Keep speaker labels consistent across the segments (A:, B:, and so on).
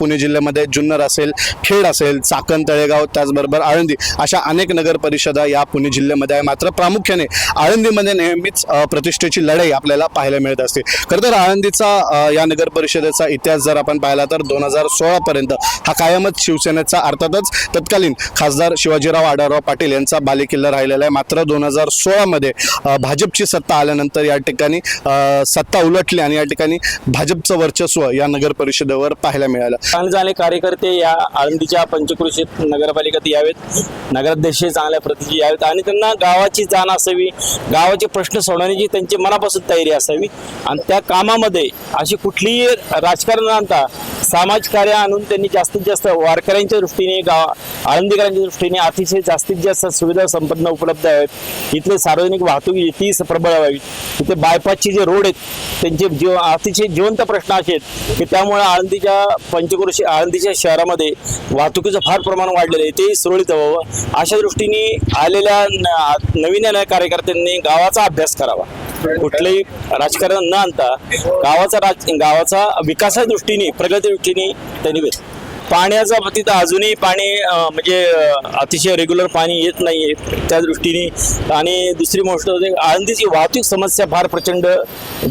A: पुणे जिल्ह्यामध्ये जुन्नर असेल खेड असेल चाकण तळेगाव त्याचबरोबर आळंदी अशा अनेक नगर परिषदा या पुणे जिल्ह्यामध्ये आहे. मात्र प्रामुख्याने आळंदीमध्ये नेहमीच प्रतिष्ठेची लढाई आपल्याला पाहायला मिळत असते. खरं तर आळंदीचा या नगर परिषदेचा इतिहास जर आपण पाहिला तर दोन हजार सोळापर्यंत हा कायमच शिवसेनेचा अर्थातच तत्कालीन खासदार शिवाजीराव आढळराव पाटील यांचा बालेकिल्ला राहिलेला आहे. मात्र दोन हजार सोळामध्ये भाजपची सत्ता आल्यानंतर या ठिकाणी सत्ता उलटली आणि या ठिकाणी भाजपचं वर्चस्व या नगर परिषदेवर पाहायला मिळालं.
B: चांगले चांगले कार्यकर्ते या आळंदीच्या पंचकृषीत नगरपालिकेत यावेत. नगराध्यक्ष चांगल्या प्रतीची यावेत आणि त्यांना गावाची जाण असावी गावाचे प्रश्न सोडवण्याची त्यांची मनापासून तयारी असावी. आणि त्या कामामध्ये अशी कुठलीही राजकारण न आणता सामाजिक कार्य आणून त्यांनी जास्तीत जास्त वारकऱ्यांच्या दृष्टीने गाव आळंदीकरांच्या दृष्टीने अतिशय जास्तीत जास्त सुविधा संपन्न उपलब्ध आहेत. इथले सार्वजनिक वाहतूक ती प्रबळ व्हावी. इथे बायपासचे जे रोड आहेत त्यांचे जीव अतिशय जिवंत प्रश्न असे आहेत की त्यामुळे आळंदीच्या पंच पंचक्रोशी आळंदीच्या शहरामध्ये वाहतुकीचं फार प्रमाण वाढलेलं आहे ते सुरळीत व्हावं. अशा दृष्टीने आलेल्या नवीन येणाऱ्या कार्यकर्त्यांनी गावाचा अभ्यास करावा. कुठलंही राजकारण न आणता गावाचा राज गावाचा विकासाच्या दृष्टीने प्रगती दृष्टीने त्यांनी पाण्याचा तिथं अजूनही पाणी म्हणजे अतिशय रेग्युलर पाणी येत नाही त्या दृष्टीने आणि दुसरी गोष्ट होते आळंदीची वाहतूक समस्या फार प्रचंड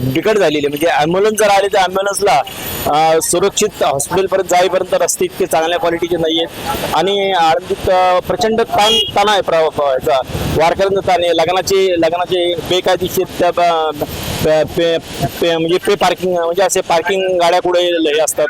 B: बिकट झालेली आहे. म्हणजे ॲम्ब्युलन्स जर आले तर ॲम्ब्युलन्सला सुरक्षित हॉस्पिटलपर्यंत जाईपर्यंत रस्ते इतके चांगल्या क्वालिटीचे नाही आहेत आणि आळंदीत प्रचंड ताण ताण आहे प्र- याचा. वारकऱ्यांचा ताण आहे. लग्नाचे लग्नाचे बेकायदेशीर त्या पे- पे- पे- म्हणजे पे पार्किंग म्हणजे असे पार्किंग गाड्या कुठे हे असतात.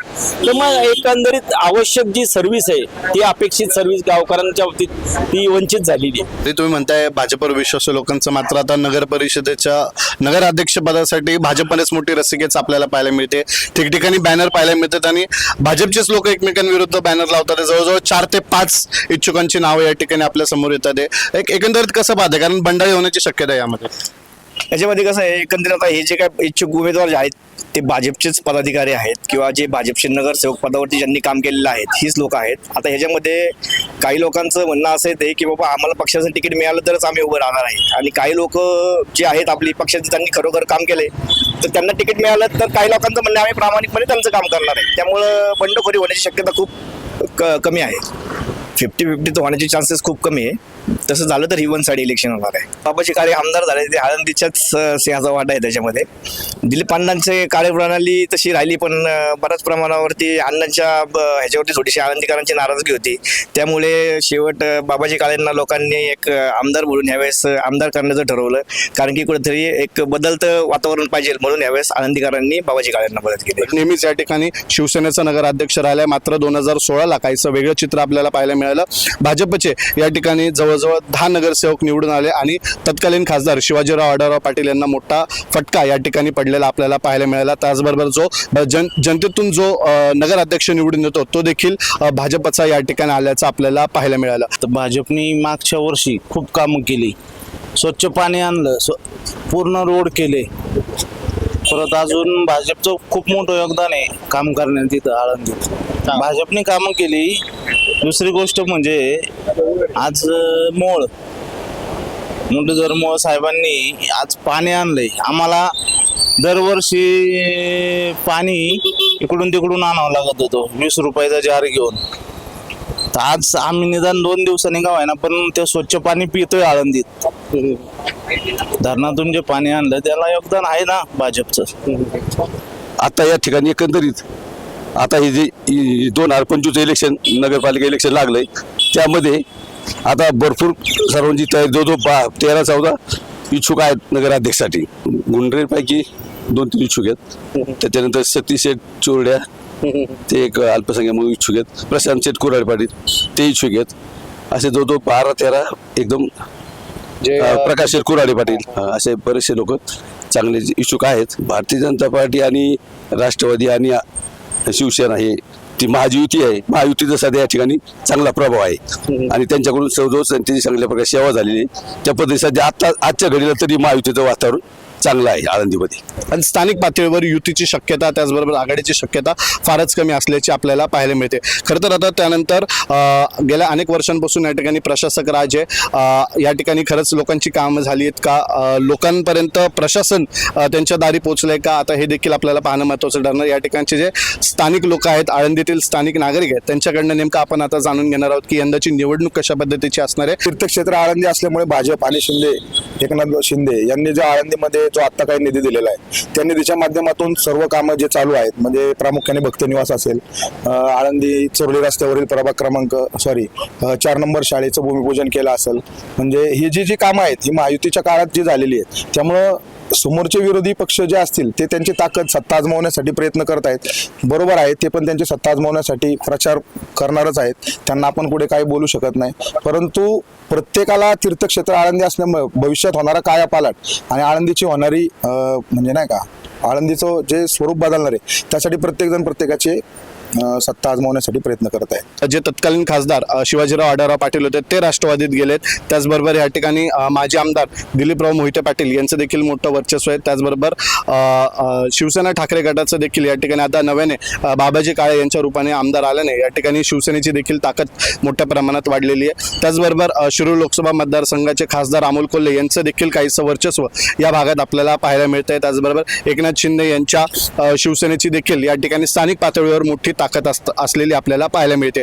B: तर मग एकंदरीत आवश्यक जी सर्व्हिस आहे ती अपेक्षित सर्व्हिस गावकऱ्यांच्या बाबतीत ती वंचित झालेली आहे.
A: ते तुम्ही म्हणताय भाजपवर विश्वास लोकांचं मात्र आता नगर परिषदेच्या नगर अध्यक्षपदासाठी भाजपमध्येच मोठी रसिकेच आपल्याला पाहायला मिळते. ठिकठिकाणी बॅनर पाहायला मिळतात आणि भाजपचेच लोक एकमेकांविरुद्ध बॅनर लावतात. जवळजवळ चार ते पाच इच्छुकांची नावं या ठिकाणी आपल्यासमोर येतात. आहे. एक एकंदरीत कसं पाहते कारण बंडाळी होण्याची शक्यता आहे यामध्ये.
C: याच्यामध्ये कसं आहे एकंदरीत आता हे जे काय इच्छुक उमेदवार जे आहेत ते भाजपचेच पदाधिकारी आहेत किंवा जे भाजपचे नगरसेवक पदावरती ज्यांनी काम केलेलं आहेत हीच लोक आहेत. आता ह्याच्यामध्ये काही लोकांचं म्हणणं असं आहे की बाबा आम्हाला पक्षाचं तिकीट मिळालं तरच आम्ही उभं राहणार आहे. आणि काही लोक जे आहेत आपली पक्षाचे त्यांनी खरोखर काम केले तर त्यांना तिकीट मिळालं तर काही लोकांचं म्हणणं आम्ही प्रामाणिकपणे त्यांचं काम करणार आहे. त्यामुळं बंडखोरी होण्याची शक्यता खूप क कमी आहे. फिफ्टी फिफ्टी तर होण्याचे चान्सेस खूप कमी आहे. तसं झालं तर ही वन साईड इलेक्शन होणार आहे. बाबाजी कार्य आमदार झाले. ते आळंदीच्याच सिंहाचा वाटा आहे त्याच्यामध्ये. दिलीप अण्णांचे कार्यप्रणाली तशी राहिली पण बऱ्याच प्रमाणावरती अण्णांच्या ब- ह्याच्यावरती थोडीशी आळंदीकरांची नाराजगी होती. त्यामुळे शेवट बाबाजी काळेंना लोकांनी एक आमदार बोलून यावेळेस आमदार करण्याचं ठरवलं. कारण की कुठेतरी एक बदलतं वातावरण पाहिजे म्हणून यावेळेस आळंदीकरांनी बाबाजी काळेंना मदत केली.
A: नेहमीच या ठिकाणी शिवसेनेचा नगराध्यक्ष राहिलाय. मात्र दोन हजार सोळाला काहीसं वेगळं चित्र आपल्याला पाहायला मिळालं. भाजपचे या ठिकाणी जवळजवळ दहा नगरसेवक निवडून आले आणि तत्कालीन खासदार शिवाजीराव आढळराव पाटील यांना मोठा फटका या ठिकाणी पडलेला आपल्याला पाहायला मिळाला. त्याचबरोबर जो जन जनतेतून जो नगराध्यक्ष निवडून येतो तो देखील भाजपचा या ठिकाणी आल्याचं आपल्याला पाहायला मिळालं.
D: तर भाजपनी मागच्या वर्षी खूप कामं केली. स्वच्छ पाणी आणलं स्व पूर्ण रोड केले. परत अजून भाजपचं खूप मोठं योगदान आहे काम करण्यात तिथं आळंदीत. भाजपने कामं केली. दुसरी गोष्ट म्हणजे आज मोळ. मुरलीधर मोळ साहेबांनी आज पाणी आणलंय आम्हाला दरवर्षी पाणी इकडून तिकडून आणावं लागत होतो वीस रुपयाचा जार घेऊन. तर आज आम्ही निदान दोन दिवसांनी आहे ना पण ते स्वच्छ पाणी पितोय आळंदीत. धरणातून जे पाणी आणलं त्याला योगदान आहे ना भाजपचं.
E: आता या ठिकाणी एकंदरीत आता हे जे दोन हजार पंचवीस इलेक्शन नगरपालिका इलेक्शन लागलंय त्यामध्ये आता भरपूर सर्वांची तयारी जो जो बा तेरा चौदा इच्छुक आहेत नगराध्यक्षसाठी. गुंडरेपैकी दोन तीन इच्छुक आहेत. त्याच्यानंतर सतीश शेठ चोरड्या ते एक अल्पसंख्याक म्हणून इच्छुक आहेत. प्रशांत शेठ कुराड पाटील ते इच्छुक आहेत. असे जो जो बारा तेरा एकदम प्रकाश शेठ कुराडे पाटील असे बरेचसे लोक चांगले इच्छुक आहेत. भारतीय जनता पार्टी आणि राष्ट्रवादी आणि शिवसेना हे ती महायुती आहे. महायुतीचा सध्या या ठिकाणी चांगला प्रभाव आहे. आणि त्यांच्याकडून सर्वजवळ त्यांची चांगल्या प्रकारे सेवा झालेली आहे. त्या पद्धती सध्या आता आजच्या घडीला तरी महायुतीचं वातावरण चांगला आहे आळंदीमध्ये.
A: आणि स्थानिक पातळीवर युतीची शक्यता त्याचबरोबर आघाडीची शक्यता फारच कमी असल्याची आपल्याला पाहायला मिळते. खरं तर आता त्यानंतर गेल्या अनेक वर्षांपासून या ठिकाणी प्रशासक राज आहे. या ठिकाणी खरंच लोकांची कामं झाली आहेत का? लोकांपर्यंत प्रशासन त्यांच्या दारी पोहोचलंय का? आता हे देखील आपल्याला पाहणं महत्त्वाचं ठरणार. या ठिकाणचे जे स्थानिक लोक आहेत आळंदीतील स्थानिक नागरिक आहेत त्यांच्याकडनं नेमकं आपण आता जाणून घेणार आहोत की यंदाची निवडणूक कशा पद्धतीची असणार आहे.
F: तीर्थक्षेत्र आळंदी असल्यामुळे भाजप आणि शिंदे एकनाथ शिंदे यांनी जो आळंदीमध्ये जो आत्ता काही निधी दिलेला आहे त्या निधीच्या माध्यमातून सर्व कामं जे चालू आहेत म्हणजे प्रामुख्याने भक्तनिवास असेल आळंदी चोरली रस्त्यावरील प्रभाग क्रमांक सॉरी चार नंबर शाळेचं भूमिपूजन केलं असेल म्हणजे ही जी जी कामं आहेत ही महायुतीच्या काळात जी झालेली आहेत त्यामुळं समोरचे विरोधी पक्ष जे असतील ते त्यांची ताकद सत्ता आजमावण्यासाठी प्रयत्न करत आहेत. बरोबर आहे ते पण त्यांची सत्ता आजमावण्यासाठी प्रचार करणारच आहेत. त्यांना आपण पुढे काही बोलू शकत नाही. परंतु प्रत्येकाला तीर्थक्षेत्र आळंदी असल्यामुळे भविष्यात होणारा काया पालट आणि आळंदीची होणारी म्हणजे नाही का आळंदीचं जे स्वरूप बदलणार आहे त्यासाठी प्रत्येकजण प्रत्येकाचे सत्ता आजमावण्यासाठी प्रयत्न करत आहे
A: जे तत्कालीन खासदार शिवाजीराव आढाराव पाटील होते ते राष्ट्रवादीत गेलेत. त्याचबरोबर या ठिकाणी माजी आमदार दिलीपराव मोहिते पाटील यांचं देखील मोठं वर्चस्व आहे. त्याचबरोबर शिवसेना ठाकरे गटाचं देखील या ठिकाणी आता नव्याने बाबाजी काळे यांच्या रूपाने आमदार आल्याने या ठिकाणी शिवसेनेची देखील ताकद मोठ्या प्रमाणात वाढलेली आहे. त्याचबरोबर शिरूर लोकसभा मतदारसंघाचे खासदार अमोल कोल्हे यांचं देखील काहीसं वर्चस्व या भागात आपल्याला पाहायला मिळतंय. त्याचबरोबर एकनाथ शिंदे यांच्या शिवसेनेची देखील या ठिकाणी स्थानिक पातळीवर मोठी ताकद असत असलेली आपल्याला पाहायला मिळते.